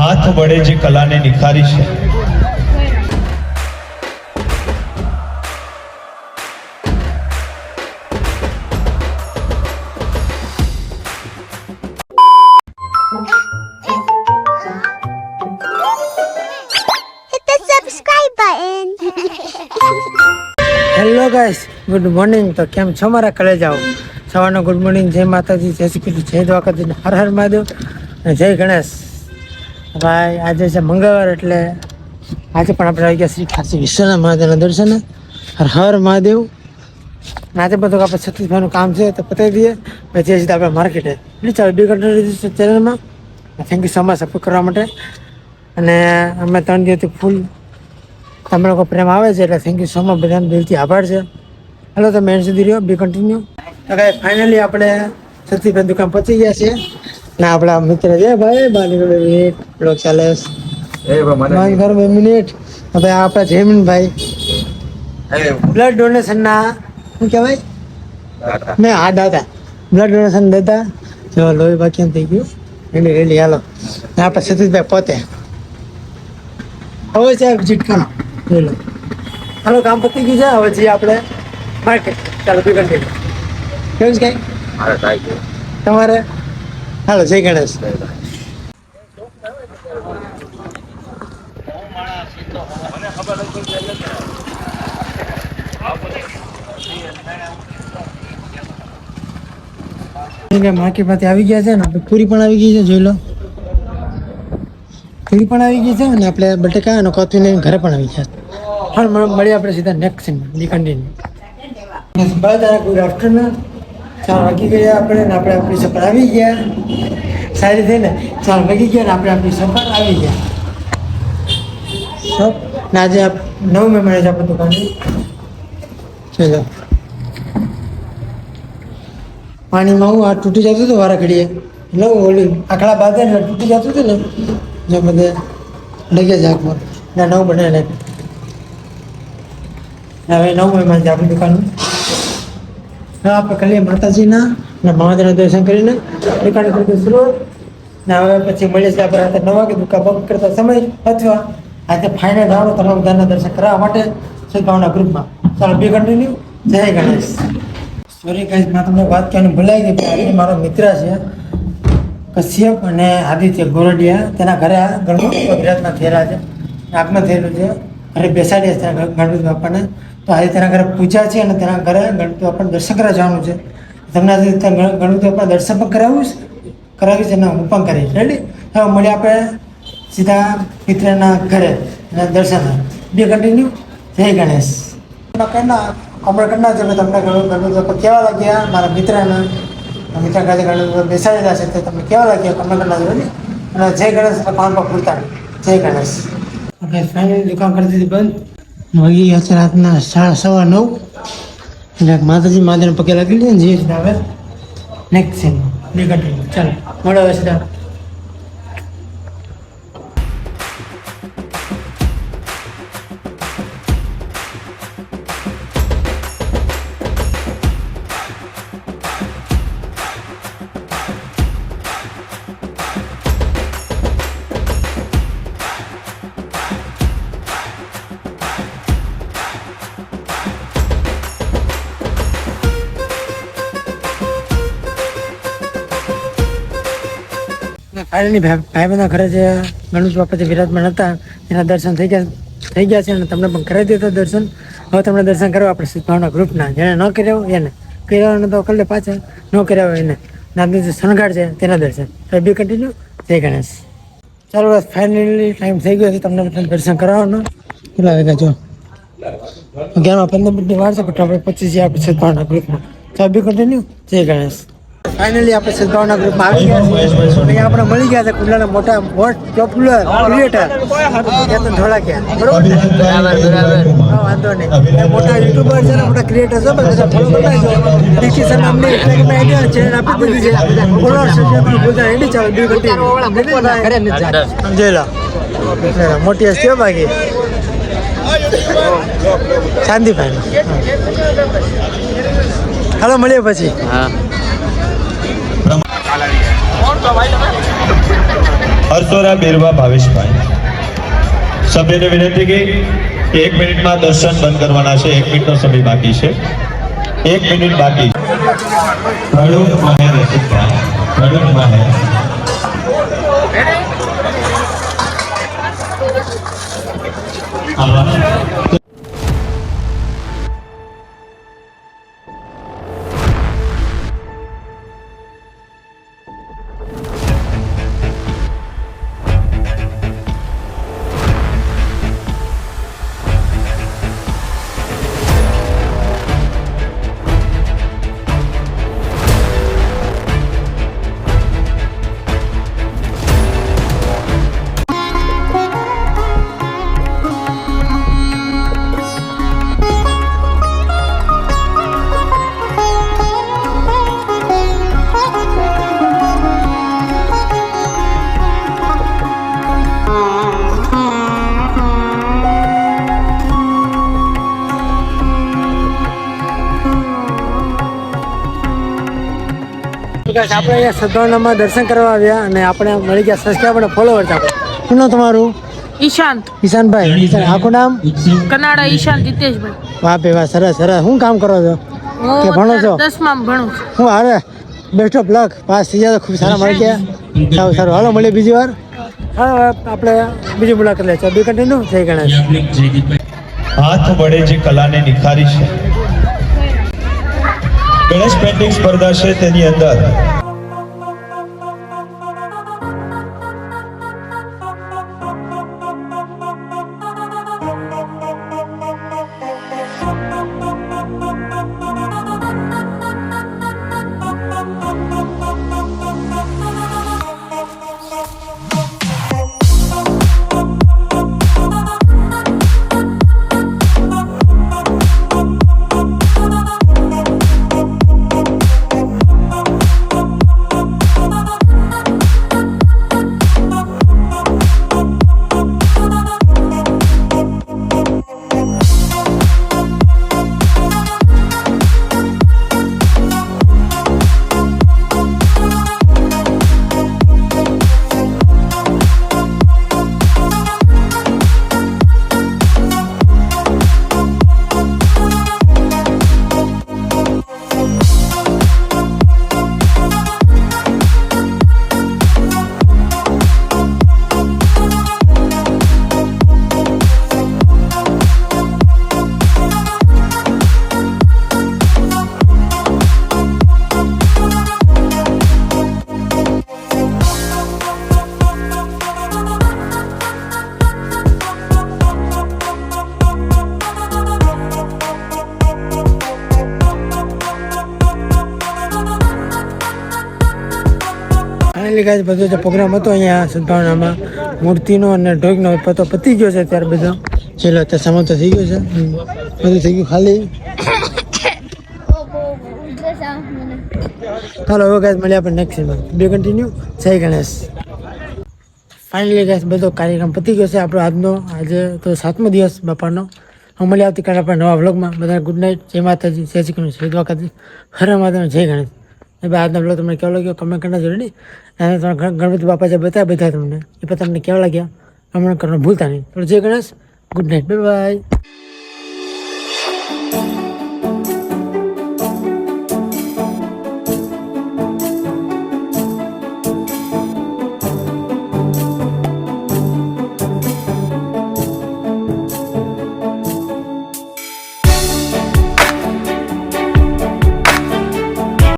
હાથ વડે જે કલાને નિખારી છે. Hit the hello guys good morning તો કેમ છો મારા કલે જાઓ સવારનો ગુડ મોર્નિંગ જય માતાજી જય શ્રી કૃષ્ણ. જય દ્વારકાજી હર હર મહાદેવ. અને જય ગણેશ. ભાઈ, આજે છે મંગળવાર એટલે આજે પણ આપણે આવી ગયા શ્રી કાશી વિશ્વના મહાદેવના દર્શન. હર હર મહાદેવ. આજે બધું આપણે છત્રીસભાઈનું કામ છે તો પતાવી દઈએ. પછી સીધા આપણે માર્કેટે પ્લીઝ ચાલો બી કન્ટ્રી ચેનલમાં. Thank you so much support કરવા માટે. અને અમે ત્રણ દિવસથી ફૂલ તમે લોકો પ્રેમ આવે છે એટલે થેન્ક યુ સો મચ બધાને દિલથી આભાર છે. હલો તો મેન સુધી રહ્યો બી કન્ટિન્યુ તો કાંઈ ફાઇનલી આપણે સતીભાઈ દુકાન પહોંચી ગયા છીએ. ને આપણા મિત્ર છે ભાઈ બાની બે મિનિટ બ્લોગ ચાલે બાની કરો બે મિનિટ. હવે આ જેમિન ભાઈ. બ્લડ ડોનેશનના શું કહેવાય? મેં હા દાદા. બ્લડ ડોનેશન દેતા જો લોહી બાકી થઈ ગયું. એની રેલી હાલો. ને આપણે સતીશભાઈ પોતે. હવે છે વિઝિટ કરો જોઈ લો. હાલો કામ પતી ગયું છે હવે જઈએ આપણે માર્કેટ ચાલો બી કન્ટિન્યુ કેવું છે કઈ? તમારે? હાલો જય ગણેશ. માર્કેટમાંથી આવી ગયા છે ને? આપણે પૂરી પણ આવી ગઈ છે જોઈ લો. પૂરી પણ આવી ગઈ છે અને આપણે બટેકા અને કોથમીને ઘરે પણ આવી ગયા છે. મળીએ આપણે સીધા નેક્સ્ટ સીનમાં બી કન્ટિન્યુ ગુડ આફ્ટરનૂન. ચાર વાગી ગયા આપણે ને આપણે આપણી સફર આવી ગયા. સારી થઈને ચાર વાગી ગયા ને આપણે આપણી સફર આવી ગયા. ને આજે આપ નવ મહેમાન છે આપણે દુકાને ચલો. પાણીમાં હું આ તૂટી જતું હતું વારા ઘડીએ. એટલે ઓલી આખલા બાદ એટલે તૂટી જતું હતું ને, જે બધે લઈ જાગ પર ને નવું બનાવી નાખ્યું હવે નવું મહેમાન છે આપણી દુકાનનું. આપણે ખાલી માતાજીના અને મહાદેવના દર્શન કરીને દુકાન કરી શરૂ ને હવે પછી મળીએ છીએ આપણે રાતે નવ વાગે દુકા બંધ કરતા સમય અથવા આજે ફાઇનલ આવો તમે બધાના દર્શન કરાવવા માટે સદભાવના ગ્રુપમાં. ચાલો બી કન્ટિન્યુ જય ગણેશ. સોરી ગાઈસ મેં તમને વાત કહેવાની ભૂલાઈ ગઈ આજે મારો મિત્ર છે કશ્યપ અને આદિત્ય ગોરડિયા. તેના ઘરે ગણપતિ ગુજરાતમાં થયેલા છે. આગમાં થયેલું છે. ઘરે બેસાડ્યા છે ગણપતિ બાપાને. તો આજે તેના ઘરે પૂજા છે અને તેના ઘરે ગણપતિ આપણને દર્શન કરવા જવાનું છે. તમને આજે ગણપતિ બાપા દર્શન પણ કરાવ્યું છે? કરાવ્યું છે અને હું પણ કરીશ. રેડી હવે મળીએ આપણે સીધા મિત્રના ઘરે દર્શન. બે કન્ટિન્યુ જય ગણેશ. કરના હમણાં કરના છે તમને ગણ- ગણપતિ કેવા લાગ્યા? મારા મિત્રના. મિત્ર ખાતે ગણપતિ બેસાડેલા છે, તે તમને કેવા લાગ્યા? કમેન્ટ કરના નાખજો. અને જય ગણેશ પાન પર ફૂલતા જય ગણેશ. આપણે ફાઇનલી દુકાન કરી દીધી બંધ. વાગી ગયા રાતના સાડા સવા નવ. એટલે માતાજી માતાને પગે લાગી લે ને જઈએ સીધા નેક્સ્ટ સીન ચાલો. મળો સીધા. ફાઇનલી ભાઈબંધના ઘરે જે ગણેશ બાપા જે વિરાજમાન હતા, એના દર્શન થઈ ગયા થઈ ગયા છે અને તમને પણ કરાવી દીધા દર્શન. હવે તમને દર્શન કરવા આપણે સિદ્ધભાવના ગ્રુપના જેને ન કર્યા એને કર્યા તો કલ્લે પાછા ન કર્યા હોય એને. નામની જે શણગાર છે તેના દર્શન. તો બી કન્ટિન્યુ જય ગણેશ. ચાલો, બસ ફાઇનલી ટાઈમ થઈ ગયો છે, તમને બધા દર્શન કરાવવાનો. કેટલા વાગ્યા જો અગિયારમાં પંદર મિનિટની વાર છે, પણ આપણે પચીસ આપણે સદભાવના ગ્રુપમાં. તો બી કન્ટિન્યુ જય ગણેશ. ફાઇનલી આપણે સદભાવના ગ્રુપમાં આવી ગયા છીએ. અહીંયા આપણે મળી ગયા છે કુંડલાના મોટા most popular creator Ketan Dholakia બરોબર ને? હા, વાંધો નહીં. મોટા યુટ્યુબર છે ને મોટા ક્રિએટર છે બધા ફોલો કરતા છો. ડીસી સર નામની ઇન્સ્ટાગ્રામ આઈડી ચેનલ આપી દીધી છે. છે પણ બધા એડી ચાલો બી કન્ટિન્યુ લો. મોટી હસ્તીઓ બાકી. શાંતિભાઈ. હાલો મળીએ પછી. હા. હર્ષોરા બેરવા ભાવેશભાઈ. સભ્યને વિનંતી કે એક મિનિટમાં દર્શન બંધ કરવાના છે. એક મિનિટનો સમય બાકી છે. એક મિનિટ બાકી. પ્રણવ Guys, આપણે અહીંયા સદભાવનામાં દર્શન કરવા આવ્યા અને આપણે મળી ગયા સબસ્ક્રાઈબર ફોલોવર આપણે. શું નામ તમારું? ઈશાંત ઈશાનભાઈ ઈશાન આખું નામ? કનાડા ઈશાંત જીતેશભાઈ. વાહ બે વાહ સરસ સરસ. શું કામ કરો છો? કે ભણો છો? હું દસમાં ભણું છું. હું હારે. બેસ્ટ ઓફ લક પાસ થઈ જાય તો ખૂબ સારા મળી ગયા. સારું સારું. હાલો મળીએ બીજી વાર. હા આપણે બીજી મુલાકાત લે છે બી કન્ટિન્યુ જય ગણેશ. હાથ વડે જે કલાને નિખારી છે ગણેશ પેઇન્ટિંગ સ્પર્ધા છે તેની અંદર. ફાઇનલી ગાઈસ બધો જે પ્રોગ્રામ હતો અહીંયા સદભાવનામાં, મૂર્તિનો અને ઢોકનો પતો પતી ગયો છે ત્યારે બધો. છેલ્લો અત્યારે સમાપ્ત થઈ ગયો છે. બધું થઈ ગયું ખાલી. ચાલો હવે ગાય મળીએ આપણે નેક્સ્ટ બે કન્ટિન્યુ જય ગણેશ. ફાઇનલી ગાય બધો કાર્યક્રમ પતી ગયો છે આપણો આજનો. આજે તો સાતમો દિવસ બાપાનો. હું મળી આવતીકાલે આપણે નવા વ્લોગમાં બધા ગુડ નાઇટ જય માતાજી. જય શ્રી કૃષ્ણ. જય દ્વારકાજી હરે માતાનો જય ગણેશ. ભાઈ આજનો બ્લોગ તમને કેવો લાગ્યો? કમેન્ટ કરના નહીં અને તમે ગણપતિ બાપા જે બતાવ્યા બધા તમને. એ પણ તમને કેવા લાગ્યા? કમેન્ટ કરવાનું ભૂલતા નહીં. તો જય Ganesh. Good night bye bye